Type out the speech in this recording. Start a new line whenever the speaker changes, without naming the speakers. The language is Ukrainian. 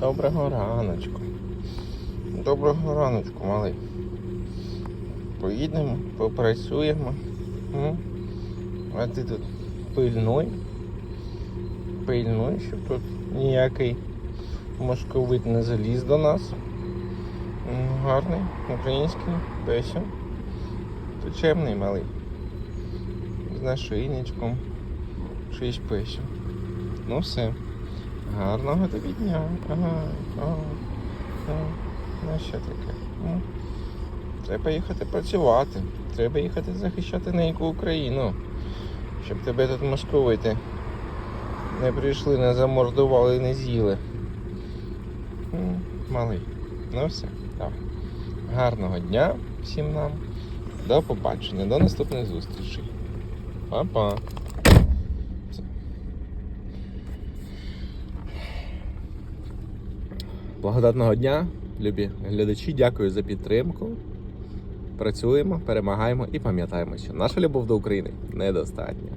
Доброго раночку. Доброго раночку, малий. Поїдемо, попрацюємо. А ти тут пильнуй. Пильнуй, щоб тут ніякий московит не заліз до нас. Гарний, український песен. Чемний малий. З нашийничком. Шість песен. Ну все. Гарного тобі дня. Ага, ага, ага. Ну що таке? М? Треба їхати працювати. Треба їхати захищати неньку Україну. Щоб тебе тут московити не прийшли, не замордували, не з'їли. Малий. Ну все, давай. Гарного дня всім нам. До побачення, до наступних зустрічей. Па-па. Все. Благодатного дня, любі глядачі. Дякую за підтримку. Працюємо, перемагаємо і пам'ятаємо, що наша любов до України недостатня.